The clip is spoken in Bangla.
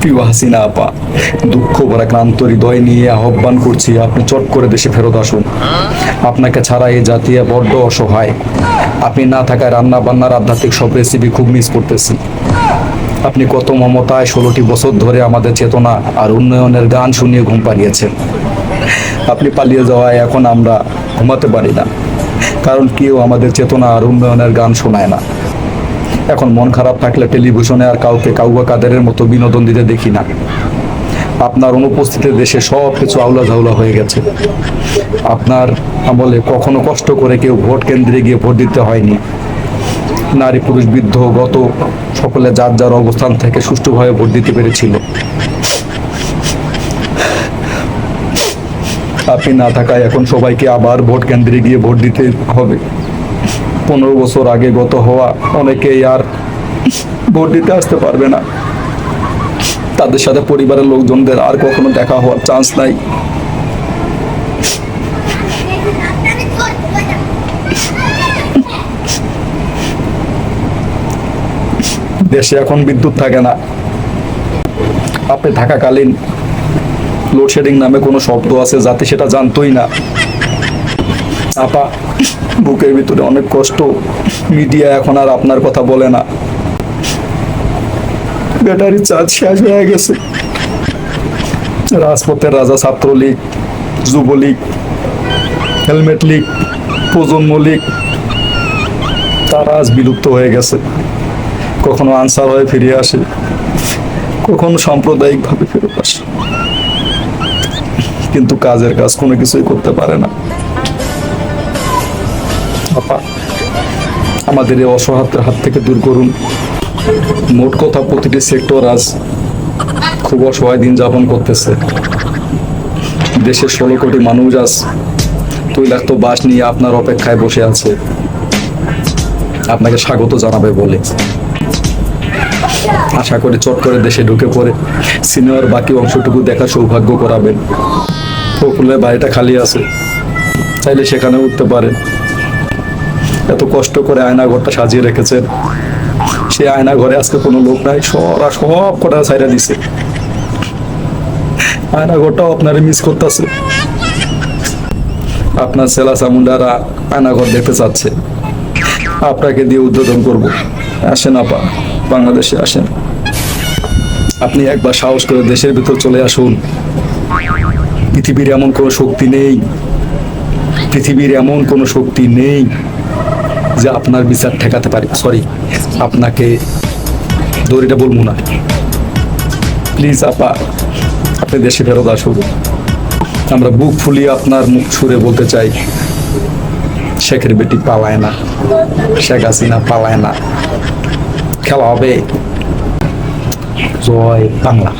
প্রিয় হাসিনা আপা, দুঃখ ভরা ক্লান্ত হৃদয় নিয়ে আহ্বান করছি আপনি চট করে দেশে ফেরত আসুন। আপনাকে ছাড়া এই জাতীয় বড্ড অসহায়। আপনি না থাকায় রান্না বান্নার আধ্যাত্মিক সব রেসিপি খুব মিস করতেছি। আপনি কত মমতায় ষোলোটি বছর ধরে আমাদের চেতনা আর উন্নয়নের গান শুনিয়ে ঘুম পাড়িয়েছেন। আপনি পালিয়ে যাওয়ায় এখন আমরা ঘুমাতে পারি না। কারণ কেউ আমাদের চেতনা আর উন্নয়নের গান শোনায় না। এখন মন খারাপ থাকলে টেলিভিশনে আর কাউকে কাউয়া কাদেরের মতো বিনোদন দিতে দেখি না। আপনার অনুপস্থিতিতে দেশে সব কিছু আউলা ঝাউলা হয়ে গেছে। আপনার আমলে কখনো কষ্ট করে কেউ ভোট কেন্দ্রে গিয়ে ভোট দিতে হয়নি। নারী পুরুষ বৃদ্ধ গত সকলে যার যার অবস্থান থেকে সুষ্ঠুভাবে ভোট দিতে পেরেছিল। আপনি না থাকায় এখন সবাইকে আবার ভোট কেন্দ্রে গিয়ে ভোট দিতে হবে। পনেরো বছর আগে গত হওয়া অনেকেই আর ভোট দিতে আসতে পারবে না। তাদের সাথে পরিবারের লোকজনদের আর কখনো দেখা হওয়ার চান্স নাই। দেশে এখন বিদ্যুৎ থাকে না। আপনি থাকাকালীন লোডশেডিং নামে কোনো শব্দ আছে যাতে সেটা জানতোই না। আপা বুকের ভিতরে অনেক কষ্ট। মিডিয়া এখন আর আপনার কথা বলে না। ব্যাটারি চার্জ শেষ হয়ে গেছে। রাজপথের রাজা ছাত্রলীগ, যুবলীগ, হেলমেট লীগ, প্রজন্ম লীগ, তারা আজ বিলুপ্ত হয়ে গেছে। কখনো আনসার হয়ে ফিরে আসে, কখনো সাম্প্রদায়িকভাবে ফেরত আসে। কিন্তু কাজের কাজ কোনো কিছুই করতে পারে না। আমাদের এই অসহায়তার হাত থেকে দূর করুন। মোট কথা প্রতিটি সেক্টর আজ খুব অসহায় দিন যাপন করতেছে। দেশের ষোলো কোটি মানুষ আজ তৈলাক্ত বাস নিয়ে আপনার অপেক্ষায় বসে আছে। আপনাকে স্বাগত জানাবে বলে। আশা করি চট করে দেশে ঢুকে পড়ে। সিনেমার বাকি অংশটুকু দেখা সৌভাগ্য করাবেন। বাড়িটা খালি আছে। চাইলে সেখানে উঠতে পারেন। এত কষ্ট করে আয়না ঘরটা সাজিয়ে রেখেছেন। সে আয়না ঘরে আজকে কোনো লোক নাই, সরা, সব কটা ছাইরা দিছে। আয়না ঘরটাও আপনারে মিস করতেছে। আপনার সেলা চামুন্ডারা আয়না ঘর দেখতে চাচ্ছে। আপনাকে দিয়ে উদ্বোধন করব। আসেন আপা, বাংলাদেশে আসেন। আপনি একবার সাহস করে দেশের ভিতর চলে আসুন। পৃথিবীর এমন কোনো শক্তি নেই। পৃথিবীর এমন কোনো শক্তি নেই। যে আপনার বিচার ঠেকাতে পারি। সরি আপনাকে দড়িটা বলব না। প্লিজ আপা, আপনি দেশে ফেরত আসুন। আমরা বুক ফুলিয়ে আপনার মুখ ছুঁড়ে বলতে চাই, শেখের বেটি পালায় না, শেখ হাসিনা পালায় না। খেলা হবে। জয় বাংলা।